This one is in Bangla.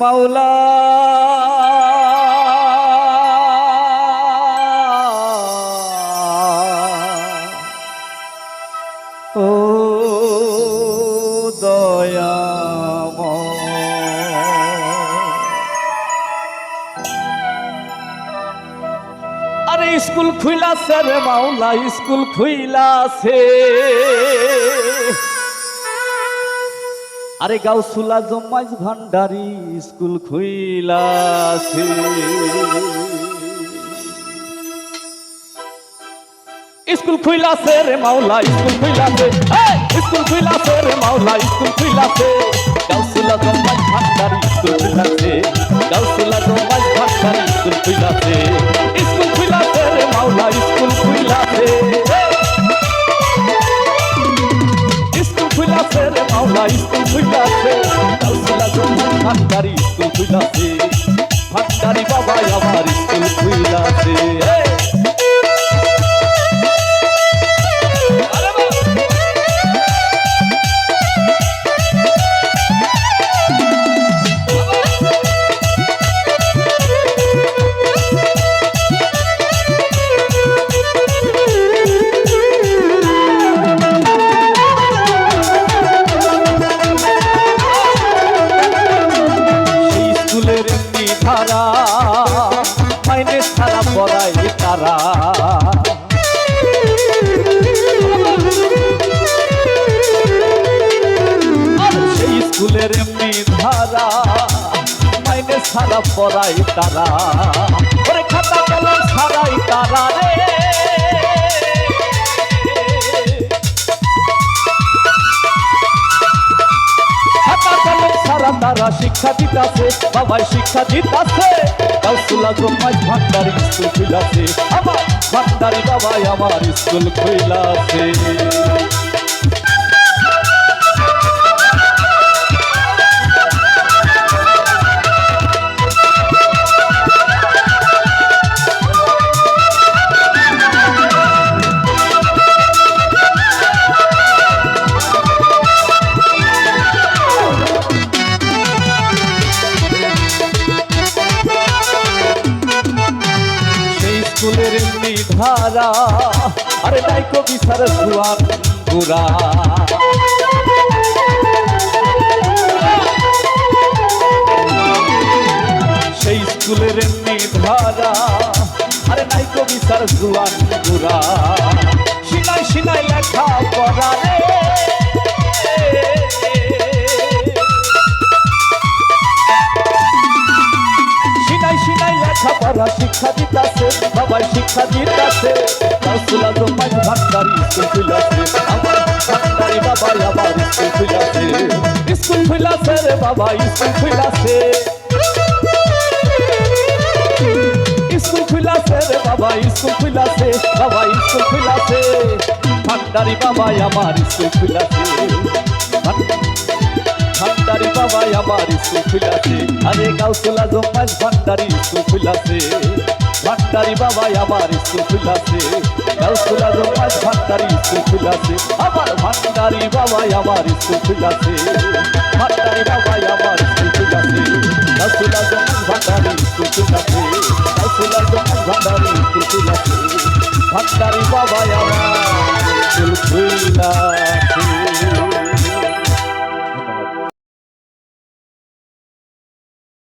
মাওলা। ও দয়াময়। আরে স্কুল খুইলাছে রে মাওলা স্কুল খুইলাছে। আরে গাউসুলা জম্মাইজ ভান্ডারি স্কুল স্কুল খুইলাছে রে মাওলা, স্কুল খুইলাছে। স্কুল খুইলাছে রে মাওলা, স্কুল খুইলাছে। জম্মাইজ ভান্ডারি স্কুল খুইলাছে। গাউসুলা ভান্ডারি স্কুল খুইলাছে। স্কুল খুইলাছে রে মাওলা, স্কুল খুইলাছে। স্কুল খুইলাছে রে মাওলা, স্কুল ভান্ডারি স্কুল খুইলাছে ভান্ডারি বাবা আমার মাইনে ছাড়া পড়াই তারা। স্কুলের এমনি ধারা মাইনে ছাড়া পড়াই তারা। ওরে খাতা কলম ছাড়াই তারা রে। খাতা কলম সারা তারা শিক্ষা দিতাছে, বাবাই শিক্ষা দিতাছে। কাউসুলা জমাই ভান্ডারি আমার ভান্ডারি বাবাই আমার স্কুল খুইলাছে। ধারা। আরে নাই কবি সার জুয়ান গুরা সেই স্কুলের এমনি ধারা। আরে নাই কবি সার জুয়ান গুরা সিনাই সিনাই লেখা পড়া রে। বাবাই শিক্ষা দিতাছে। কাউসুলা জমাই ভান্ডারি স্কুল খুলাছে আমার ভান্ডারি বাবাই আবার স্কুল খুলাছে স্কুল খুলাছে রে বাবা স্কুল খুলাছে স্কুল খুলাছে রে বাবা স্কুল খুলাছে বাবা স্কুল খুলাছে ভান্ডারি বাবাই আমার স্কুল খুলাছে ভান্ডারি বাবাই আমার স্কুল খুলাছে আরে কাউসুলা জম্মাজ ভান্ডারি স্কুল খুলাছে ভান্ডারি বাবাই আমার স্কুল খুলাছে। কাউসুলা জম্মাজ ভান্ডারি স্কুল খুলাছে। আমার ভান্ডারি বাবাই আমার স্কুল খুলাছে। ভান্ডারি বাবাই আমার স্কুল খুলাছে। কাউসুলা জম্মাজ ভান্ডারি স্কুল খুলাছে। কাউসুলা জম্মাজ ভান্ডারি স্কুল খুলাছে। ভান্ডারি বাবাই আমার স্কুল খুলাছে।